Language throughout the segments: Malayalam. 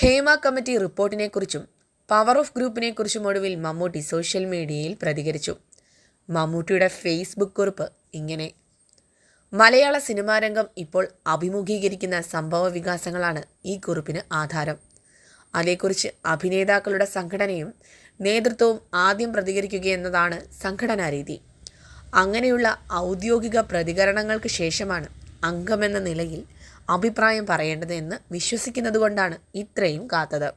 ഹേമ കമ്മിറ്റി റിപ്പോർട്ടിനെക്കുറിച്ചും പവർ ഓഫ് ഗ്രൂപ്പിനെക്കുറിച്ചും ഒടുവിൽ മമ്മൂട്ടി സോഷ്യൽ മീഡിയയിൽ പ്രതികരിച്ചു. മമ്മൂട്ടിയുടെ ഫേസ്ബുക്ക് കുറിപ്പ് ഇങ്ങനെ. മലയാള സിനിമാ രംഗം ഇപ്പോൾ അഭിമുഖീകരിക്കുന്ന സംഭവ വികാസങ്ങളാണ് ഈ കുറിപ്പിന് ആധാരം. അതേക്കുറിച്ച് അഭിനേതാക്കളുടെ സംഘടനയും നേതൃത്വവും ആദ്യം പ്രതികരിക്കുകയെന്നതാണ് സംഘടനാ രീതി. അങ്ങനെയുള്ള ഔദ്യോഗിക പ്രതികരണങ്ങൾക്ക് ശേഷമാണ് അംഗമെന്ന നിലയിൽ അഭിപ്രായം പറയേണ്ടത് എന്ന് വിശ്വസിക്കുന്നതുകൊണ്ടാണ് ഇത്രയും കാത്തത്.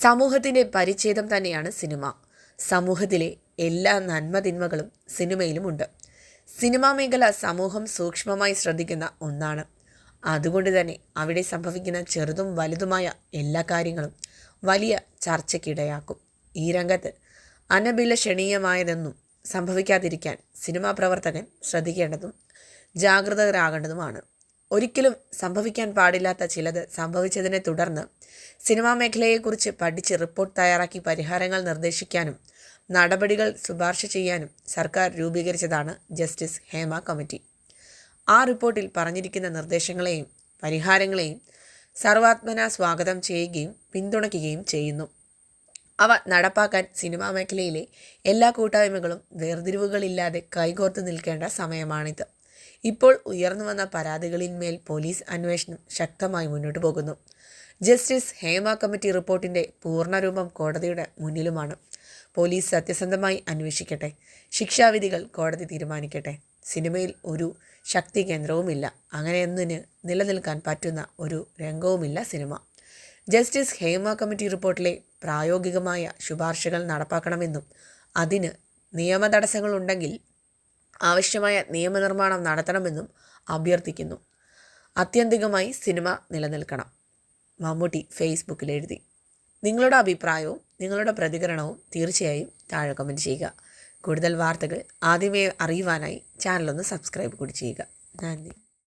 സമൂഹത്തിന്റെ പരിച്ഛേദം തന്നെയാണ് സിനിമ. സമൂഹത്തിലെ എല്ലാ നന്മതിന്മകളും സിനിമയിലുമുണ്ട്. സിനിമാ മേഖല സമൂഹം സൂക്ഷ്മമായി ശ്രദ്ധിക്കുന്ന ഒന്നാണ്. അതുകൊണ്ട് തന്നെ അവിടെ സംഭവിക്കുന്ന ചെറുതും വലുതുമായ എല്ലാ കാര്യങ്ങളും വലിയ ചർച്ചയ്ക്കിടയാക്കും. ഈ രംഗത്ത് അനഭിലഷണീയമായതെന്നും സംഭവിക്കാതിരിക്കാൻ സിനിമാ പ്രവർത്തകൻ ശ്രദ്ധിക്കേണ്ടതും ജാഗ്രതരാകേണ്ടതുമാണ്. ഒരിക്കലും സംഭവിക്കാൻ പാടില്ലാത്ത ചിലത് സംഭവിച്ചതിനെ തുടർന്ന് സിനിമാ മേഖലയെക്കുറിച്ച് പഠിച്ച് റിപ്പോർട്ട് തയ്യാറാക്കി പരിഹാരങ്ങൾ നിർദ്ദേശിക്കാനും നടപടികൾ ശുപാർശ ചെയ്യാനും സർക്കാർ രൂപീകരിച്ചതാണ് ജസ്റ്റിസ് ഹേമ കമ്മിറ്റി. ആ റിപ്പോർട്ടിൽ പറഞ്ഞിരിക്കുന്ന നിർദ്ദേശങ്ങളെയും പരിഹാരങ്ങളെയും സർവാത്മന സ്വാഗതം ചെയ്യുകയും പിന്തുണയ്ക്കുകയും ചെയ്യുന്നു. അവ നടപ്പാക്കാൻ സിനിമാ മേഖലയിലെ എല്ലാ കൂട്ടായ്മകളും വേർതിരിവുകളില്ലാതെ കൈകോർത്ത് നിൽക്കേണ്ട സമയമാണിത്. ഇപ്പോൾ ഉയർന്നു വന്ന പരാതികളിന്മേൽ പോലീസ് അന്വേഷണം ശക്തമായി മുന്നോട്ട് പോകുന്നു. ജസ്റ്റിസ് ഹേമ കമ്മിറ്റി റിപ്പോർട്ടിന്റെ പൂർണരൂപം കോടതിയുടെ മുന്നിലുമാണ്. പോലീസ് സത്യസന്ധമായി അന്വേഷിക്കട്ടെ. ശിക്ഷാവിധികൾ കോടതി തീരുമാനിക്കട്ടെ. സിനിമയിൽ ഒരു ശക്തി കേന്ദ്രവുമില്ല. അങ്ങനെയൊന്നിന് നിലനിൽക്കാൻ പറ്റുന്ന ഒരു രംഗവുമില്ല സിനിമ. ജസ്റ്റിസ് ഹേമ കമ്മിറ്റി റിപ്പോർട്ടിലെ പ്രായോഗികമായ ശുപാർശകൾ നടപ്പാക്കണമെന്നും അതിന് നിയമ തടസ്സങ്ങളുണ്ടെങ്കിൽ ആവശ്യമായ നിയമനിർമ്മാണം നടത്തണമെന്നും അഭ്യർത്ഥിക്കുന്നു. അത്യന്തികമായി സിനിമ നിലനിൽക്കണം. മമ്മൂട്ടി ഫേസ്ബുക്കിൽ എഴുതി നിങ്ങളുടെ അഭിപ്രായവും നിങ്ങളുടെ പ്രതികരണവും തീർച്ചയായും താഴെ കമന്റ് ചെയ്യുക. കൂടുതൽ വാർത്തകൾ ആദ്യമേ അറിയുവാനായി ചാനലൊന്ന് സബ്സ്ക്രൈബ് കൂടി ചെയ്യുക. നന്ദി.